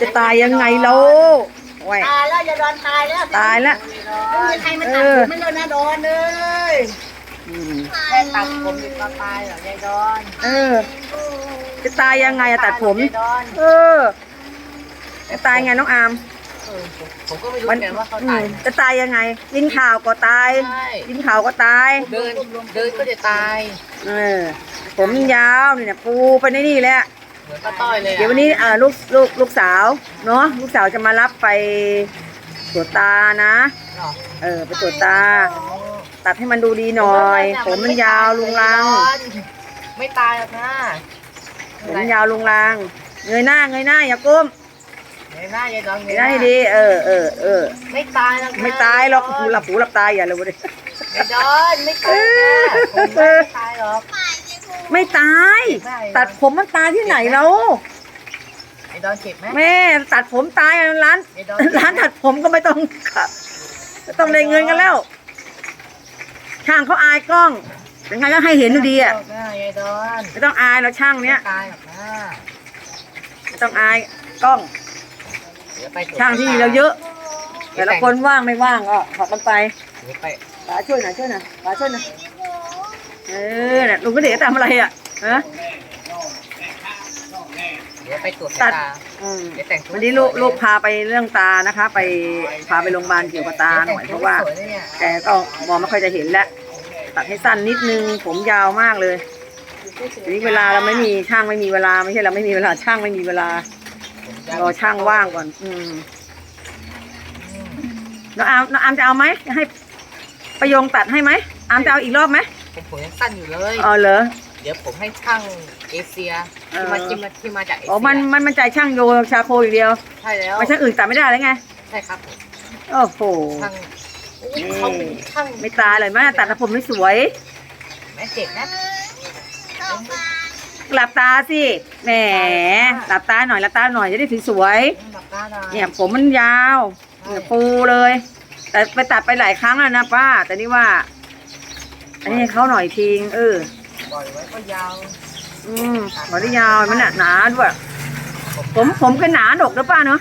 จะตายยังไงเราโอ้ยตายแล้วอย่าโดนตายแล้วตายละไม่มีใครมาตัดผมไม่เลยนะโดนเลยอืมแค่ตัดผมดีกว่าตายเหรอยายดอนเออ จะตายยังไงอะตัดผมยายดอนเออ จะตายไงน้องอามเออผมก็ไม่รู้มันเหมือนกันว่าเขาอืตายมจะตายยังไงกินข่าวก็ตายใช่กินข่าวก็ตาย เดินเดินก็จะตาย เออ ผมยาวนี่เนี่ยปูไปในนี่แหละเหมือน ป้าต้อยเลยอะเดี๋ยววันนี้เออลูกลูกลูกสาวเนาะลูกสาวจะมารับไปตรวจตานะหรอเออไปตรวจตา ตัดให้มันดูดีหน่อย ผมมันยาวลุงลัง ไม่ตายหรอกนะผมมันยาวลุงลัง เงยหน้าเงยหน้าอย่าก้มเงยหน้ายายดอนเงยหน้าให้ดีเออเออเออไม่ตายหรอกนะไม่ตายหรอกหูหลับหูหลับตาอย่าเลยดิยายดอนไม่ตายนะผมไม่ตายหรอก ไม่ตาย ตัดผมมันตายที่ไหนแล้วยายดอนเจ็บไหมแม่ตัดผมตายร้านยายดอนร้านตัดผมก็ไม่ต้องไม่ต้องเลยเงินกันแล้ว ช่างเขาอายกล้องยังไงก็ให้เห็นอยู่ดีอะหน้ายายดอนไม่ต้องอายแล้วช่างเนี้ยไม่ตายหรอกนะไม่ต้องอายกล้อง เดี๋ยวไปตรวจช่างที่นี่เราเยอะ แต่ละคนว่างไม่ว่างก็ผัดกันไปเดี๋ยวไป ป๋าช่วยหน่อยช่วยหน่อยป๋าช่วยหน่อย เออน่ะลุงก็เด็กทำอะไรอะฮะเดี๋ยวไปตรวจตัสายดตาอืม เดี๋ยวแต่งตัววันนี้ลูกลูกพาไปเรื่องตานะคะ ไปพาไปโรงพยาบาลเกี่ยวกับตาหน่อยเพราะว่าสยนะเนี่ยแกก็มองไม่ค่อยจะเห็นแล้วตัดให้สั้นนิดนึงผมยาวมากเลยทีนี้เวลาเราไม่มีช่างไม่มีเวลาไม่ใช่เราไม่มีเวลาช่างไม่มีเวลารอช่างว่างก่อน อืมน้องอามน้องอามจะเอาไหมให้ประโยงตัดให้ไหมอามจะเอาอีกรอบไหม ผมผมยังสั้นอยู่เลยเออเหรอ เดี๋ยวผมให้ช่างเอเชียที่มาเออที่มาที่มาจากเอเชียอ๋อมันมันมันใจช่างโยชาโคอย่างเดียวใช่แล้วไม่ช่างอื่นตัดไม่ได้แล้วไงใช่ครับผมโอ้โห ช่างอุ๊ยเขาเป็นช่างไม่ตายเลยแม่ตัดผมไม่สวย แม่เจ็บนะหลับตาสิแหมหลับตาหน่อยหลับตาหน่อยจะได้สวยหลับตาหน่อยๆเนี่ยผมมันยาวเนี่ยฟูเลย แต่ไปตัดไปหลายครั้งแล้วนะป้า แต่นี่ว่า อันนี้ให้เขาหน่อยทิ้งเออ ปล่อยไว้ก็ยาวอืมบอได้ยาวมันหนาหนาด้วย ผมผมก็หนาดกนะป้าเนาะ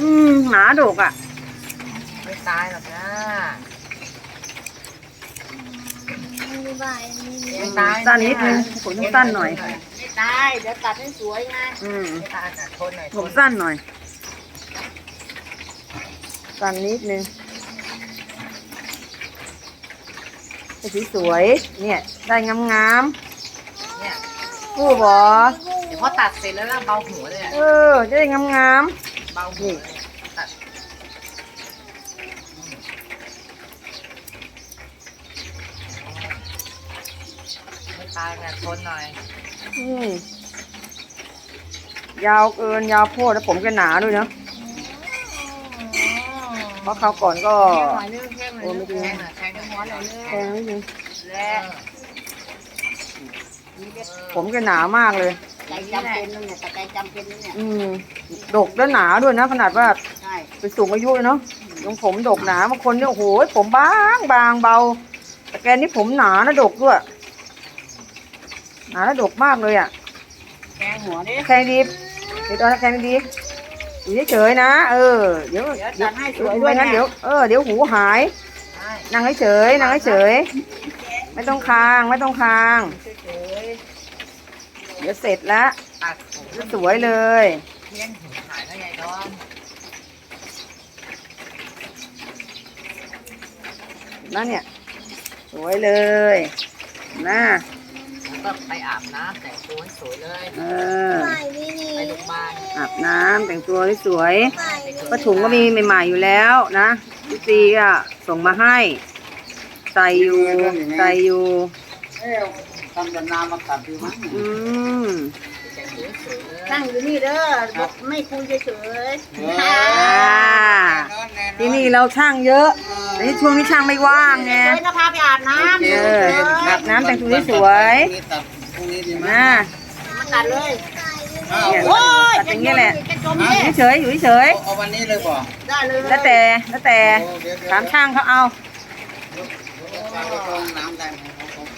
อืมหนาดกอะ ไม่ตายหรอกนะไม่ตายสั้นนิดนึงผมต้องสั้นหน่อย ไม่ตาย เดี๋ยวตัดให้สวยไงอืมไม่ตายนะทนหน่อยผมสั้นหน่อยสั้นนิดนึงให้ สีสวยเนี่ยได้งามงามเนี่ยๆผู้บอเดี๋ยวพอตัดเสร็จแล้วนะเบาหัวเลยอะเออจะได้งามงามเบาหัวเลยตัดไม่ตายนะทนหน่อยๆอืมยาวเกินยาวโพดแล้วผมก็หนาด้วยเนาะเพราะคราวก่อนก็ แค่หน่อยนึงแค่หน่อยโอ้ไม่นึงดีแทงหน่อยแทง หัวหน่อยนึงแพงนิดนึงและผมก็หนามากเลย ใจจำเป็นนั่นเนี่ยแต่ใจจำเป็นนั่นเนี่ยอืมดกและหนาด้วยนะ ขนาดว่าใช่เป็นสูงอายุเลยเนาะยังผมดกหนาบางคนเนี่ยโอ้โหผมบางบางเบา แต่แกนี่ผมหนานะดกด้วย หนาและดกมากเลยอะแทงหัวดิแข็งดีเดี๋ยวตอนนั้นแข็งดีอยู่เฉยๆนะ เออ เดี๋ยวเดี๋ยวเดี๋ตัยวดให้สวยด้วยไม่งั้นเดี๋ยว เออ เดี๋ยวหูหาย ใช่นั่งเฉยๆนั่งเฉยๆไม่ต้องคาง ไม่ต้องคางเฉยเดี๋ยวเสร็จแล้วๆตัดผมสวยเลยเพี้ยนหูหายแล้วยายดอนนั่นเนี่ย สวยเลยนะแล้วก็ไปอาบน้ำแต่งตัวให้สวยเลย เออ ไปโรงพยาบาลอาบน้ำแต่งตัวให้สวยผ้าถุงก็มีใหม่ๆอยู่แล้วนะ พี่ตีก็ส่งมาให้ใส่อยู่ใส่อยู่ เอ๊ะทำแต่นามาตัดดีมั้งอืมแต่งตัวให้สวยเลยนั่งอยู่นี่เด้อไม่คุยเฉยเออ่าที่นี่เราช่างเยอะแต่ที่ช่วงนี้ช่างไม่ว่างไง เฉยๆนะพาไปอาบน้ำเออ อาบน้ำแต่งตัวให้สวย ตัดพรุ่งนี้ดีไหม นะ มาตัดเลย เอาเนี่ยโอ้ยตัดอย่างเงี้ยแหละจะจมอเนี่ยยู่เฉยๆอยู่เฉยเอาวันนี้เลยป่ะได้เลยๆแล้วแต่แล้วแต่ถามช่างเขาเอาปลาไปกรองน้ำได้ไหม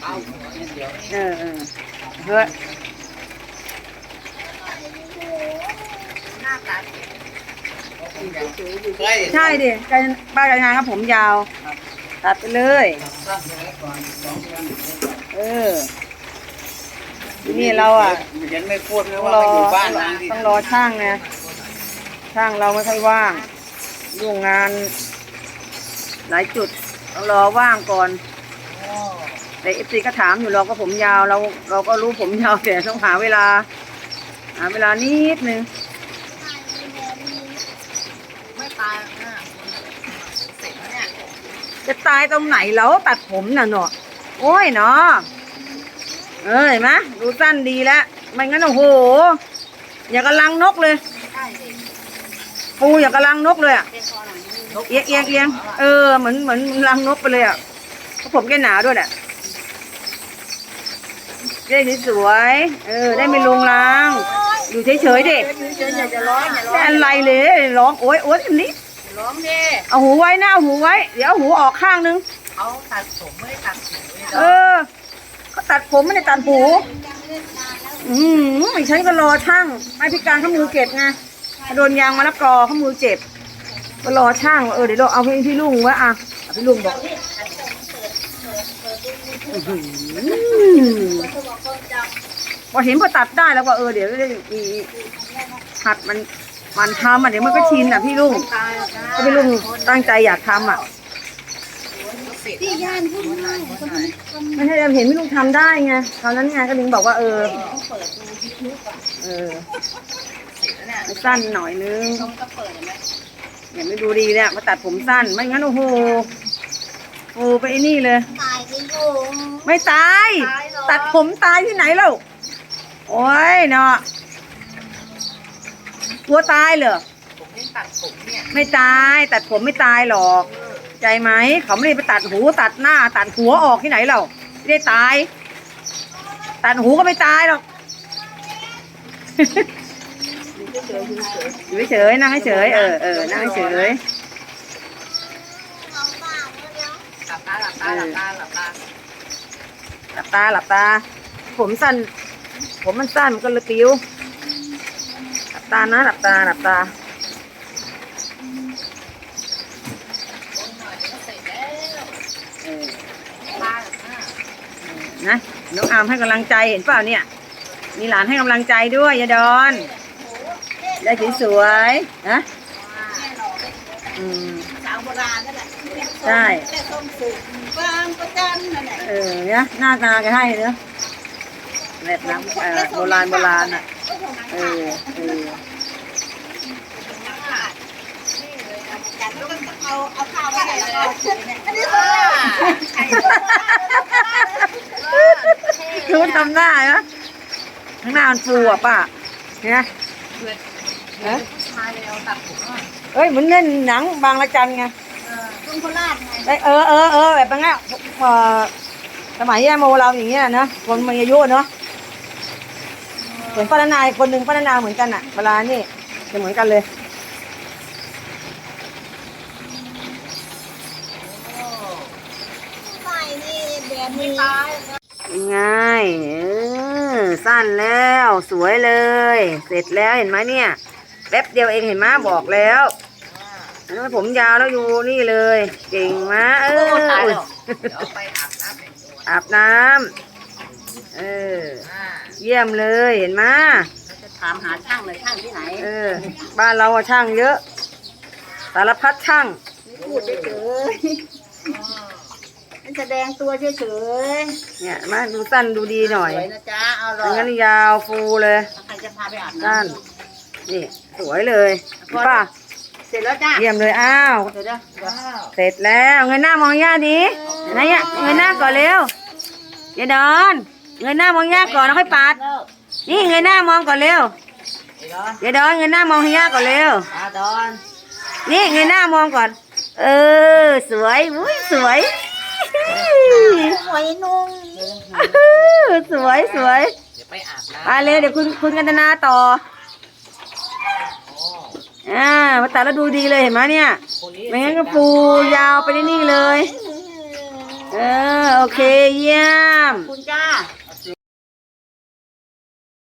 เอาเอานิดเดียวเออเออเฮ้ยใกล้ใช่ดิการป้าการงานครับผมยาว ตัดไปเลยสั้นไว้ก่อนสองเดือน เออที นี่เราอะเห็นไม่พูดเลยต้องว่ารอมาอยู่บ้านนางที่ต้องรอช่างนะช่างเราไม่ค่อยว่างยุ่งงาน หลายจุดต้องรอว่างก่อนแต่เอฟซีก็ถามอยู่เราก็ผมยาวเรา เราก็รู้ผมยาวแต่ต้องหาเวลา หาเวลานิดนึงไม่ตายนะเสร็จแล้วเนี่ยจะตายตรงไหนแล้วตัดผมน่ะเนาะโอ้ยเนาะ เอ้ยมะดูสั้นดีแล้วไม่งั้นโอ้โห อย่ากระลังนกเลยใช่สิปูอย่ากระลังนกเลยอะเป็นคอหนังเอียงเอียงเอียงเออเหมือนเหมือนรังนกไปเลยอะเพราะผมแกหนาด้วยแหละได้สวยๆเออ ได้ไม่ลงรางอยู่เฉยๆดิเฉยๆอย่าจะร้องอย่าร้องไม่อะไรเลยร้องโอ๊ยโอ๊ยอันนี้ร้องดิเอาหูไว้นะเอาหูไว้ เดี๋ยวเอาหูออกข้างนึงเขาตัดผมไม่ได้ตัดหูเลยเออเขา ตัดผมไม่ได้ตัดหูอืมไม่ใช่ก็รอช่างไม่พิการเขามือเจ็บไงโดนยางมะละกอเขามือเจ็บก็รอช่างเออเดี๋ยวเราเอาพี่พี่ลุงไว้อะพี่ลุงบอกอือหือพอเห็นพอตัดได้แล้วก็เออเดี๋ยวมีหัดมันมันทำอะเดี๋ยวมันก็ชินอะพี่ลุงพี่ลุงตั้งใจอยากทำอะ ที่ย่านพูดมากไม่ใช่เห็นพี่ลุงทำได้ไงตอนนั้นไงก็ถึงบอกว่าเออต้องเปิดดูยูทูบก่อนเออเสร็จแล้วเนี่ยให้สั้นหน่อยนึงต้องก็เปิดเห็นไหมอย่าไม่ดูดีเนี่ยมาตัดผมสั้นไม่งั้นโอ้โหโอ้ไปไอ้นี่เลย ตายไปอยู่ไม่ตายตัดผมตายที่ไหนเล่าโอ้ยเนาะกลัวตายเหรอผมนี่ตัดผมเนี่ยไม่ตาย ตัดผมไม่ตายหรอก ใจไหมเขาไม่ได้ไปตัดหูตัดหน้า ตัดหัวออกที่ไหนเล่าไม่ได้ตาย ตัดหูก็ไม่ตายหรอกอยู่เฉยนั่งเฉยเออเออนั่งเฉยเอาบ้าเดี๋ยหลับตาหลับตาหลับตาหลับตาหลับตาหลับตา ผมสั้น ผมมันสั้นมันก็เลยปิวหลับตานะหลับตาหลับตา เสร็จแล้ว เออ ตาหลับตา นะน้องอามให้กำลังใจเห็นเปล่าเนี่ย มีหลานให้กำลังใจด้วยยาดอนได้สวยๆนะอืมสาวโบราณนั่นแหละใช่แต่ต้มสุกบางประจันนั่นแหละเออเนี่ยหน้าตาแกให้เนอะแบบน้ำโบราณโบราณอะเออเออเอาเอาข้าวไว้ไหนแล้วก็อันนี้ รู้ทำหน้าเหรอข้างหน้ามันฟูอะป้าเนี่ยเพื่อนฮะผู้ชายเราตัดผมอะเอ้ยเหมือนเล่นหนังบางระจันไงลุงโคราชไงเอ้ยเออเออเออแบบนั้นอะเอ่อสมัยแย่โมเราอย่างเงี้ยนะคนมีอายุเนาะเหมือนป้านานาอีกคนหนึ่งป้านานาเหมือนกันอะเวลานี่จะเหมือนกันเลยไม่นี่แบบนี้ ยังไงเออสั้นแล้วสวยเลย เสร็จแล้วเห็นไหมเนี่ย แป๊บเดียวเองเห็นไหมบอกแล้วอันนั้นผมยาวแล้วอยู่นี่เลย เก่งมะเออโอ้ตายอุ๊ยแล้วเดี๋ยวไปอาบน้ำแต่งตัวอาบน้ำเอออ่าเยี่ยมเลยเห็นไหมเราจะถามหาช่างเลยช่างที่ไหน เออ บ้านเราอะช่างเยอะ สารพัดช่างพูดเฉยๆ แสดงตัวเฉยเนี่ยมาดูสั้นดูดีหน่อยสวยนะจ๊ะเอาหรไม่องั้นยาวฟูเลย ใครจะพาไปอาบน้สั้น นี่ สวยเลยเห็นป่ะำเสร็จแล้วจ้าเยี่ยมเลย อ้าว เดี๋ยวเดี๋ยวเดี๋ยวเสร็จแล้วเงยหน้ามองย่าดิไหนอะเงยหน้าก่อนเร็วอย่าดอนเงยหน้ามองย่าก่อนแล้วค่อยปัดนี่เงยหน้ามองก่อนเร็วเดี๋ยวอย่าดอนเงยหน้ามองให้ย่าก่อนเร็ว อาดอนนี่เงยหน้ามองก่อน เออ สวยอุ้ยสวยๆ หวยนุ่งสวยสวยเดี๋ยวไปอาบน้ไปเลยเดี๋ยวคุณคุณกันตนาต่อำอ่ามาตัดแล้วดูดีเลยเห็นไหมเนี่ยคนนี้ไม่งั้นก็ฟูยาวไปนี่เลย เออ โอเค เยี่ยม คุณจ้า